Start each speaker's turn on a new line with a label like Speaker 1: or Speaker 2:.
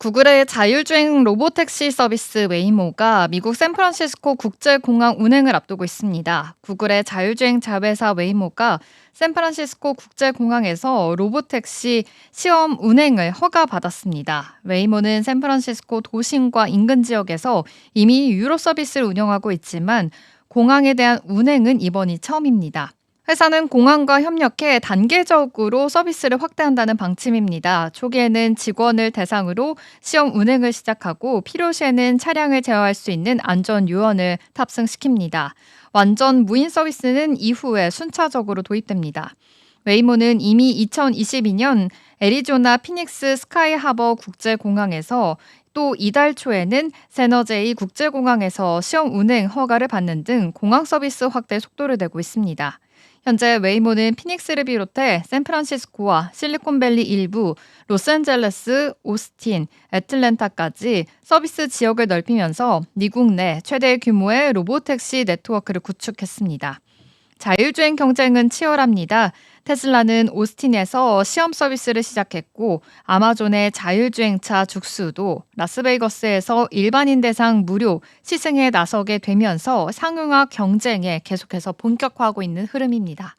Speaker 1: 구글의 자율주행 로보택시 서비스 웨이모가 미국 샌프란시스코 국제공항 운행을 앞두고 있습니다. 구글의 자율주행 자회사 웨이모가 샌프란시스코 국제공항에서 로보택시 시험 운행을 허가받았습니다. 웨이모는 샌프란시스코 도심과 인근 지역에서 이미 유로 서비스를 운영하고 있지만 공항에 대한 운행은 이번이 처음입니다. 회사는 공항과 협력해 단계적으로 서비스를 확대한다는 방침입니다. 초기에는 직원을 대상으로 시험 운행을 시작하고 필요시에는 차량을 제어할 수 있는 안전 요원을 탑승시킵니다. 완전 무인 서비스는 이후에 순차적으로 도입됩니다. 웨이모는 이미 2022년 애리조나 피닉스 스카이 하버 국제공항에서 또 이달 초에는 세너제이 국제공항에서 시험 운행 허가를 받는 등 공항 서비스 확대 속도를 내고 있습니다. 현재 웨이모는 피닉스를 비롯해 샌프란시스코와 실리콘밸리 일부, 로스앤젤레스, 오스틴, 애틀랜타까지 서비스 지역을 넓히면서 미국 내 최대 규모의 로보택시 네트워크를 구축했습니다. 자율주행 경쟁은 치열합니다. 테슬라는 오스틴에서 시험 서비스를 시작했고 아마존의 자율주행차 죽수도 라스베이거스에서 일반인 대상 무료 시승에 나서게 되면서 상용화 경쟁에 계속해서 본격화하고 있는 흐름입니다.